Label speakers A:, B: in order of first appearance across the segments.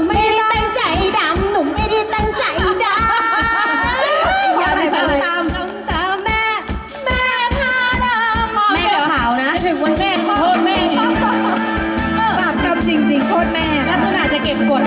A: ูไม่ได้ตั้งใจดำหนูไม่ได้ตั้งใจดำ
B: อย่าไปฟังตาม
A: ตามแม่ แม่พาดำมา
B: แม่ขาวนะ
A: ถึงวันแม่โทษแม่
B: บาปกรรมจริงๆโทษแม่
A: ลักษณะจะเก็บกด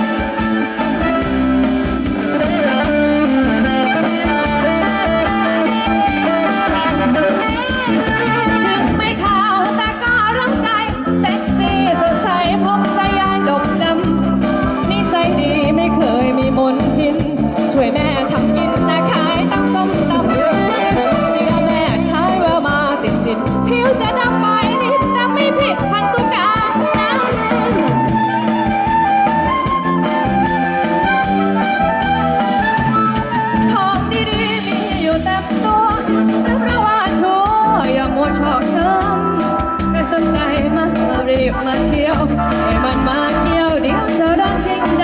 A: ใครสนใจมาเรีบมาเที่ยวให้มันมาเที่ยวเดี๋ยวจะร้องชิงด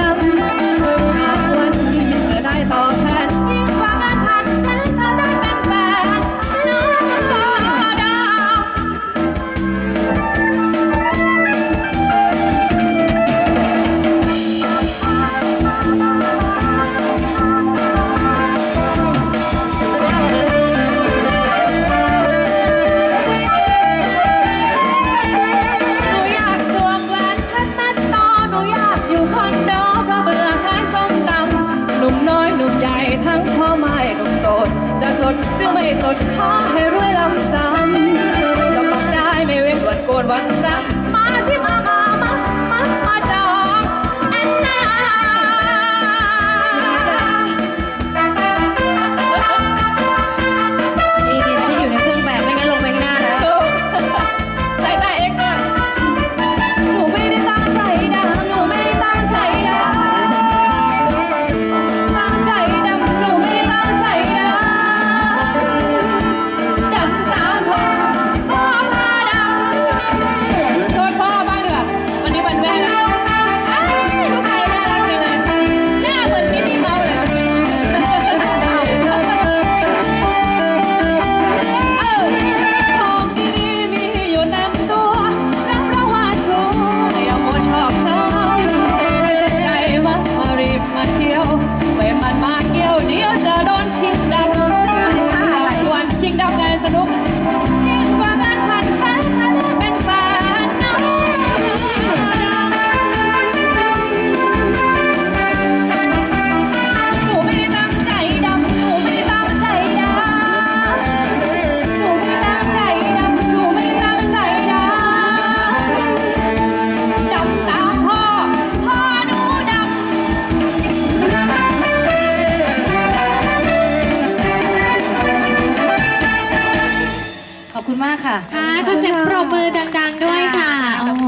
B: มากค่ะ
C: ค่ะขอเสียงปรบมือดัง ๆ ด้วยค่ะ โอ้โห